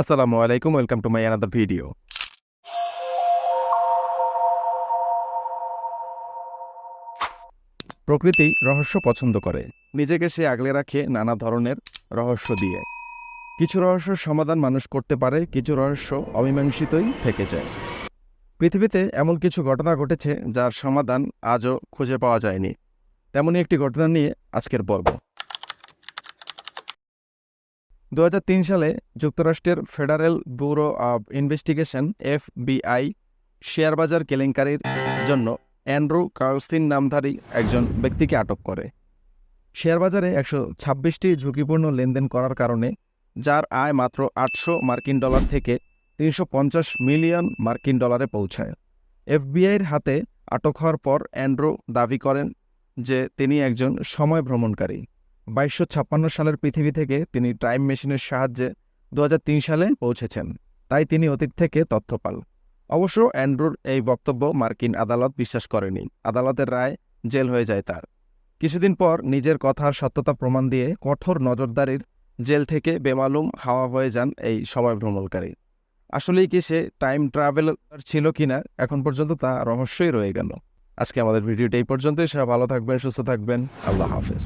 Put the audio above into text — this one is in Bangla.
আসসালামু আলাইকুম, welcome to my another video. প্রকৃতি রহস্য পছন্দ করে। নিজেকে সে আগলে রাখে নানা ধরনের রহস্য দিয়ে। কিছু রহস্যর সমাধান মানুষ করতে পারে, কিছু রহস্য অমীমাংসিতই থেকে যায়। পৃথিবীতে এমন কিছু ঘটনা ঘটেছে, যার সমাধান আজও খুঁজে পাওয়া যায়নি। তেমনই একটি ঘটনা নিয়ে আজকের পর্ব। দু হাজার তিন সালে যুক্তরাষ্ট্রের federal bureau of investigation, FBI share বাজার কেলেঙ্কারির জন্য অ্যান্ড্রু কার্লসিন নামধারী একজন ব্যক্তিকে আটক করে। শেয়ার বাজারে একশো ছাব্বিশটি ঝুঁকিপূর্ণ লেনদেন করার কারণে, যার আয় মাত্র আটশো মার্কিন ডলার থেকে তিনশো পঞ্চাশ মিলিয়ন মার্কিন ডলারে পৌঁছায়। এফবিআইয়ের হাতে আটক হওয়ার পর অ্যান্ড্রু দাবি করেন যে তিনি একজন সময় ভ্রমণকারী। বাইশশো ছাপ্পান্ন সালের পৃথিবী থেকে তিনি টাইম মেশিনের সাহায্যে দু হাজার তিন সালে পৌঁছেছেন। তাই তিনি অতীত থেকে তথ্য পান অবশ্য অ্যান্ড্রুর এই বক্তব্য মার্কিন আদালত বিশ্বাস করেনি। আদালতের রায় জেল হয়ে যায় তার। কিছুদিন পর নিজের কথার সত্যতা প্রমাণ দিয়ে কঠোর নজরদারির জেল থেকে বেমালুম হাওয়া হয়ে যান এই সময় ভ্রমণকারী। আসলেই কি সে টাইম ট্রাভেলার ছিল কিনা এখন পর্যন্ত তা রহস্যই রয়ে গেল। আজকে আমাদের ভিডিওটা এই পর্যন্তই। সবাই ভালো থাকবেন, সুস্থ থাকবেন। আল্লাহ হাফেজ।